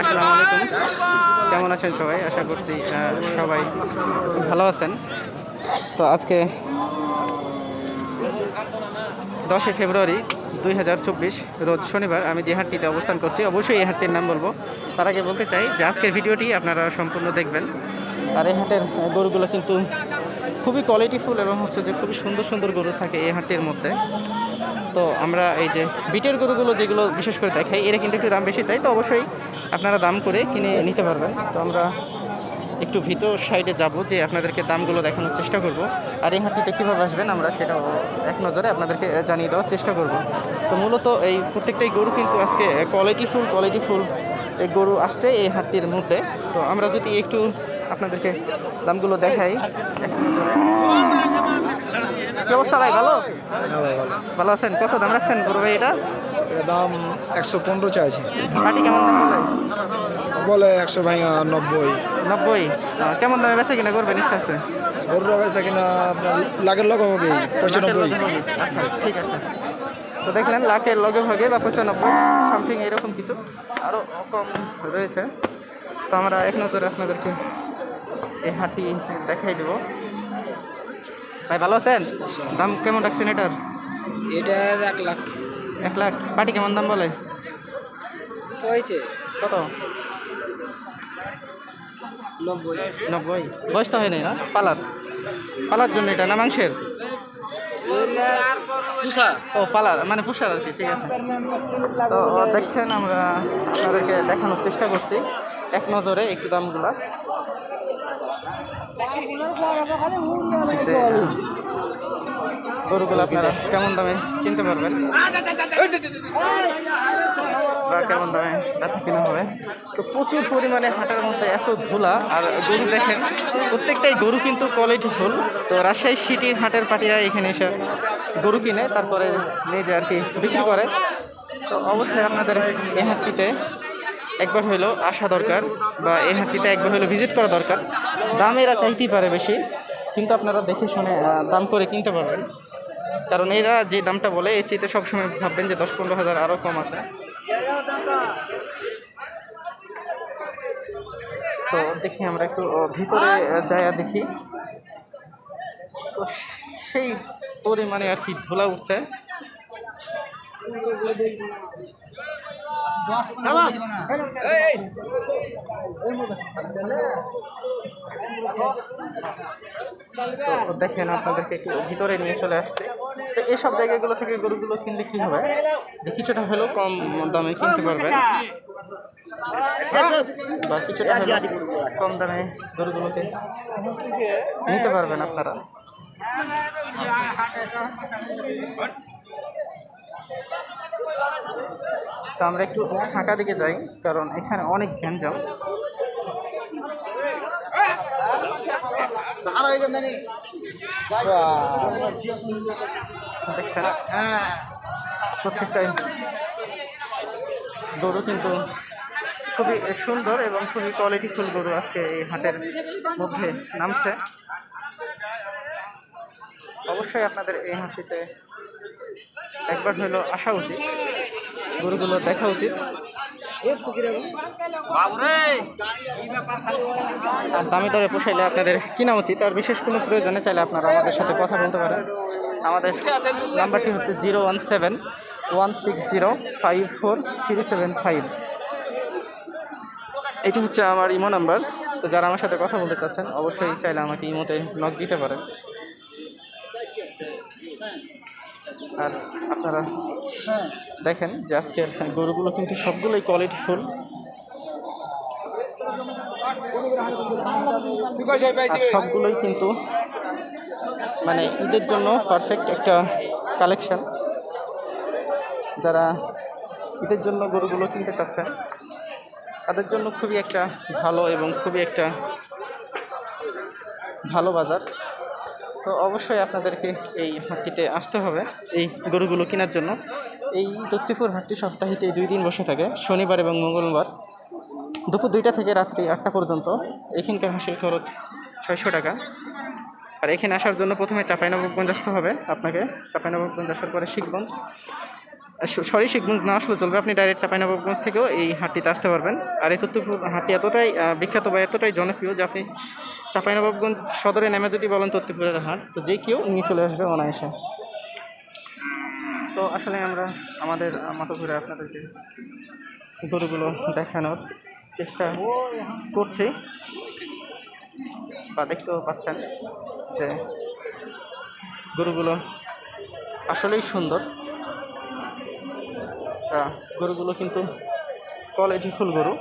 আসসালামু আলাইকুম। কেমন আছেন সবাই? আশা করছি সবাই ভালো আছেন। তো আজকে দশই ফেব্রুয়ারি দুই হাজার চব্বিশ রোজ শনিবার আমি যে হাটটিতে অবস্থান করছি অবশ্যই এই হাটটির নাম বলব। তার আগে বলতে চাই যে আজকের ভিডিওটি আপনারা সম্পূর্ণ দেখবেন। আর এই হাটের গরুগুলো কিন্তু খুবই কোয়ালিটিফুল এবং হচ্ছে যে খুবই সুন্দর সুন্দর গরু থাকে এই হাটটির মধ্যে। তো আমরা এই যে বিটের গরুগুলো যেগুলো বিশেষ করে দেখাই, এরা কিন্তু একটু দাম বেশি চাই তো? অবশ্যই আপনারা দাম করে কিনে নিতে পারবেন। তো আমরা একটু ভিতর সাইডে যাব যে আপনাদেরকে দামগুলো দেখানোর চেষ্টা করব। আর এই হাটটিতে কীভাবে আসবেন আমরা সেটাও এক নজরে আপনাদেরকে জানিয়ে দেওয়ার চেষ্টা করব। তো মূলত এই প্রত্যেকটাই গরু কিন্তু আজকে কোয়ালিটি ফুল কোয়ালিটি ফুল এই গরু আসছে এই হাটটির মধ্যে। তো আমরা যদি একটু আপনাদেরকে দামগুলো দেখাই। এক নজরে। কি অবস্থা ভাই ভালো? হ্যাঁ ভাই ভালো। ভালো আছেন? কত দাম রাখছেন গরু ভাই এটা? দাম একশো পনেরো চাইছে। পাটি কেমন দাম বলে বলে একশো ভাঙা নব্বই। নব্বই? কেমন দামে বেচে কিনা করবেন ইচ্ছা আছে? গরুর বেচা কিনা আপনার লাখের লগে হবে পঁচানব্বই। আচ্ছা ঠিক আছে। তো দেখলেন লাখের লগে ভাগে বা পঁচানব্বই সামথিং এরকম কিছু আরও কম রয়েছে। তো আমরা এক নজরে আপনাদেরকে এই হাঁটি দেখাই দেব। ভাই ভালো আছেন? দাম কেমন রাখছেন এটার? এটার এক লাখ। এক লাখ। পাটি কেমন দাম বলে? হয়েছে। কত? নব্বই। নব্বই। বয়স তো হয় নাই না? পালার। পালার জন্য এটা না মাংসের? পুষা। ও পালার। মানে পুষার আর কি ঠিক আছে। তো দেখছেন আমরা আপনাদেরকে দেখানোর চেষ্টা করছি। এক নজরে একটু দামগুলা। গরুগুলো আপনারা কেমন দামে কিনতে পারবেন বা কেমন দামে? বেচা কিনা হবে তো প্রচুর পরিমাণে হাটের মধ্যে এত ধুলা আর গরু দেখেন প্রত্যেকটাই গরু কিন্তু কোয়ালিটি ফুল তো রাজশাহী সিটির হাটের পাটিরা এখানে এসে গরু কিনে তারপরে নিয়ে যায় আর কি বিক্রি করে তো অবশ্যই আপনাদের এই হাটটিতে একবার হইলেও আসা দরকার বা এই হাটটিতে একবার হইলেও ভিজিট করা দরকার। দাম এরা চাইতেই পারে বেশি, কিন্তু আপনারা দেখে শুনে দাম করে কিনতে পারবেন। কারণ এরা যে দামটা বলে এই চাইতে সবসময় ভাববেন যে দশ পনেরো হাজার আরও কম আছে। তো দেখি আমরা একটু ভিতরে যাইয়া দেখি। তো সেই পরিমাণে আর কি ধুলা উঠছে। তো দেখেন, আপনাদেরকে একটু ভিতরে নিয়ে চলে আসছে। তো এইসব জায়গাগুলো থেকে গরুগুলো কিনলে কি হবে? যে কিছুটা হলেও কম দামে কিনতে পারবেন বা কিছুটা হলেও কম দামে গরুগুলোকে নিতে পারবেন আপনারা। তো আমরা একটু ফাঁকা দিকে যাই কারণ এখানে অনেক গ্যাঞ্জাম। দেখছেন? প্রত্যেকটাই গরু কিন্তু খুবই সুন্দর এবং খুবই কোয়ালিটিফুল গরু আজকে এই হাটের মধ্যে নামছে। অবশ্যই আপনাদের এই হাটটিতে একবার হলেও আসা উচিত। গরুগুলো দেখা উচিত। আর দামি দরে পোষাইলে আপনাদের কিনা উচিত? আর বিশেষ কোনো প্রয়োজনে চাইলে আপনারা আমাদের সাথে কথা বলতে পারেন। আমাদের নাম্বারটি হচ্ছে zero one seven one six zero five four three seven five. এটি হচ্ছে আমার ইমো নাম্বার। তো যারা আমার সাথে কথা বলতে চাচ্ছেন অবশ্যই চাইলে আমাকে ইমোতে নক দিতে পারেন। আর আপনারা দেখেন যে আজকের গরুগুলো কিন্তু সবগুলোই কোয়ালিটিফুল আর সবগুলোই কিন্তু মানে ঈদের জন্য পারফেক্ট একটা কালেকশন যারা ঈদের জন্য গরুগুলো কিনতে চাচ্ছেন, তাদের জন্য খুবই একটা ভালো এবং খুবই একটা ভালো বাজার। তো অবশ্যই আপনাদেরকে এই হাটটিতে আসতে হবে, এই গরুগুলো কেনার জন্য। এই দত্তিপুর হাটটি সপ্তাহিতে দুই দিন বসে থাকে, শনিবার এবং মঙ্গলবার। দুপুর দুইটা থেকে রাত্রি আটটা পর্যন্ত। এখানকার হাসির খরচ ছয়শো টাকা। আর এখানে আসার জন্য প্রথমে চাপাইনবাবগঞ্জ আসতে হবে। আপনাকে চাপাইনবাবগঞ্জ আসার পরে শিখগঞ্জ। সরি শিখগঞ্জ না আসলে চলবে। আপনি ডাইরেক্ট চাপাইনবাবগঞ্জ থেকেও এই হাটটিতে আসতে পারবেন। আর এই তত্ত্বপুর হাটটি এতটাই বিখ্যাত বা এতটাই জনপ্রিয় যে আপনি চাপাইনবাবগঞ্জ সদরে নেমে যদি বলেন তত্ত্বপুরের হাট, তো যে কেউ নিয়ে চলে আসবে অনায়াসে। তো আসলে আমরা আমাদের মতো ঘুরে আপনাদেরকে গরুগুলো দেখানোর চেষ্টা করছি। বা দেখতেও পাচ্ছেন যে গরুগুলো আসলেই সুন্দর। গরুগুলো কিন্তু কোয়ালিটি ফুল গরু।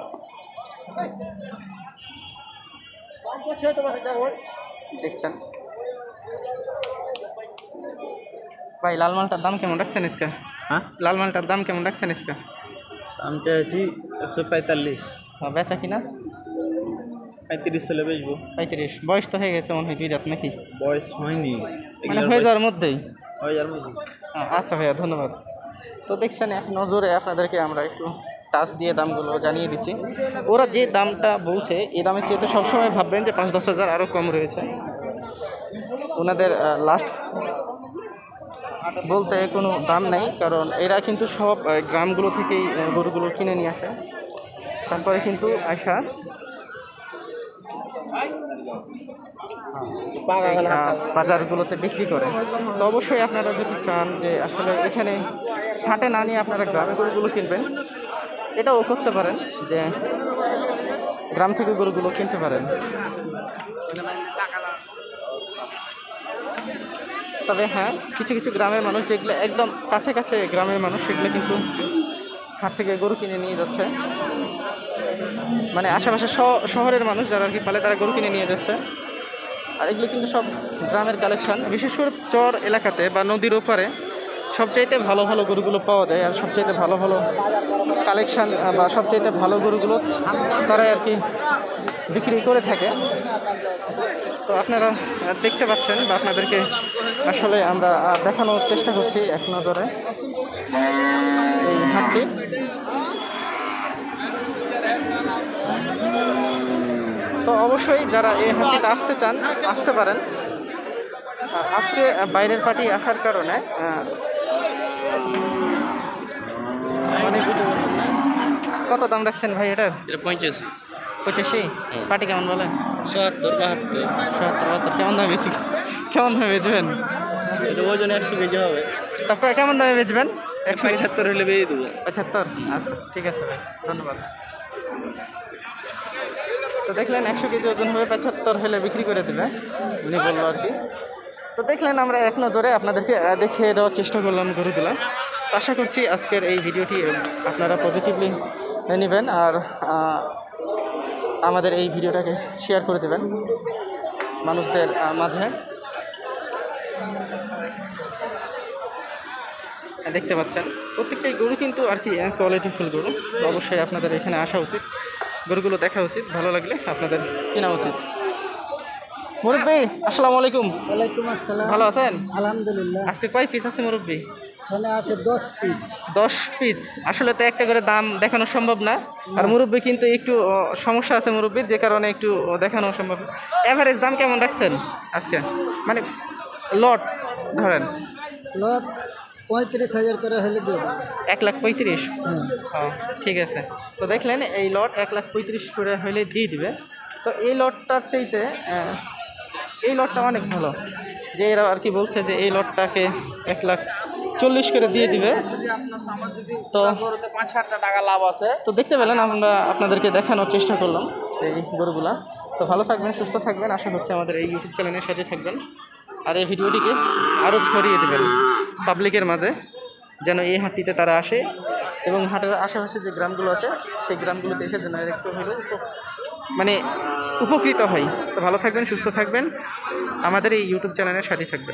দেখছেন? ভাই লাল মালটার দাম কেমন রাখছেন ইসকা হ্যাঁ? লাল মালটার দাম কেমন রাখছেন ইসকা আমি চাইছি একশো পঁয়তাল্লিশ। আহ, বেচা কিনা? পঁয়ত্রিশ হলে বেচবো। পঁয়ত্রিশ। বয়স তো হয়ে গেছে মনে হয় দুই দাঁত নাকি? বয়স হয়নি। মানে হয়ে যাওয়ার মধ্যেই? হয়ে যাওয়ার মধ্যে আচ্ছা ভাইয়া ধন্যবাদ। তো দেখছেন এক নজরে আপনাদেরকে আমরা একটু টাচ দিয়ে দামগুলো জানিয়ে দিচ্ছি। ওরা যে দামটা বলছে, এই দামের চেয়ে তো সবসময় ভাববেন যে পাঁচ দশ হাজার আরও কম রয়েছে। ওনাদের লাস্ট বলতে কোনো দাম নেই, কারণ এরা কিন্তু সব গ্রামগুলো থেকেই গরুগুলো কিনে নিয়ে আসে। তারপরে কিন্তু আয়সা এই, আহ, বাজারগুলোতে বিক্রি করে। তো অবশ্যই আপনারা যদি চান যে আসলে এখানে হাটে না নিয়ে আপনারা গ্রামে গরুগুলো কিনবেন এটাও করতে পারেন যে গ্রাম থেকে গরুগুলো কিনতে পারেন। তবে হ্যাঁ কিছু কিছু গ্রামের মানুষ যেগুলো একদম কাছে কাছে গ্রামের মানুষ সেগুলো কিন্তু হাট থেকে গরু কিনে নিয়ে যাচ্ছে। মানে আশেপাশে শহরের মানুষ যারা আর কি পালে তারা গরু কিনে নিয়ে যাচ্ছে। আর এগুলো কিন্তু সব গ্রামের কালেকশন। বিশেষ করে চর এলাকাতে বা নদীর ওপারে সবচাইতে ভালো ভালো গরুগুলো পাওয়া যায় আর সবচাইতে ভালো ভালো কালেকশান বা সবচাইতে ভালো গরুগুলো তারাই আর কি বিক্রি করে থাকে। তো আপনারা দেখতে পাচ্ছেন বা আপনাদেরকে আসলে আমরা দেখানোর চেষ্টা করছি এক নজরে। এই হাটটি। তো অবশ্যই যারা এই হাটটিতে আসতে চান আসতে পারেন। আর আজকে বাইরের পার্টি আসার কারণে অনেক কত দাম রাখছেন ভাই এটার? এটা পঁচাশি? পার্টি কেমন বলেন? সত্তর বাহাত্তর। সত্তর বাহাত্তর কেমন দামে বেচি কেমন দামে বেচবেন? ওজন একশো কেজি হবে। তারপর কেমন দামে বেচবেন? একশো পঁচাত্তর হলে বেরিয়ে দেবো। পঁচাত্তর? আচ্ছা ঠিক আছে ভাই ধন্যবাদ। তো দেখলেন একশো কেজি ওজন হবে পঁচাত্তর হলে বিক্রি করে দেবে। উনি বলল আর কি। তো দেখলেন আমরা এক নজরে আপনাদেরকে দেখিয়ে দেওয়ার চেষ্টা করলাম গরুগুলা তো আশা করছি আজকের এই ভিডিওটি আপনারা পজিটিভলি নেবেন আর আমাদের এই ভিডিওটাকে শেয়ার করে দেবেন মানুষদের মাঝে। দেখতে পাচ্ছেন প্রত্যেকটাই গরু কিন্তু আর কি কোয়ালিটিফুল গরু। তো অবশ্যই আপনাদের এখানে আসা উচিত। গরুগুলো দেখা উচিত ভালো লাগলে আপনাদের কেনা উচিত। মুরব্বী আসসালামু আলাইকুম। ওয়ালাইকুম আসসালাম। ভালো আছেন? আলহামদুলিল্লাহ। আজকে কয় পিস আছে মুরব্বী? এখানে আছে দশ পিস দশ পিস আসলে তো একটা করে দাম দেখানো সম্ভব না। আর মুরব্বী কিন্তু একটু সমস্যা আছে মুরব্বীর যে কারণে একটু দেখানো সম্ভব অ্যাভারেজ দাম কেমন রাখছেন আজকে? মানে লট ধরেন। লট পঁয়ত্রিশ হাজার করে হলে দিয়ে এক লাখ পঁয়ত্রিশ? হ্যাঁ। হ্যাঁ ঠিক আছে। তো দেখলেন এই লট এক লাখ পঁয়ত্রিশ করে হলে দিয়ে দিবে। তো এই লটটার চাইতে এই লটটা অনেক ভালো। যে এরা আর কি বলছে যে এই লটটাকে এক লাখ চল্লিশ করে দিয়ে দিবে। তো পাঁচ হাজার টাকা লাভ আছে। তো দেখতে পেলেন আমরা আপনাদেরকে দেখানোর চেষ্টা করলাম এই গরুগুলা। তো ভালো থাকবেন সুস্থ থাকবেন। আশা করছি আমাদের এই ইউটিউব চ্যানেলের সাথে থাকবেন। আর এই ভিডিওটিকে আরও ছড়িয়ে দেবেন। পাবলিকের মাঝে, যেন এই হাটটিতে তারা আসে এবং হাটের আশেপাশে যে গ্রামগুলো আছে, সেই গ্রামগুলোতে এসে যেন একটু হলেও মানে উপকৃত হয়। তো ভালো থাকবেন, সুস্থ থাকবেন। আমাদের এই ইউটিউব চ্যানেলের সাথে থাকবেন।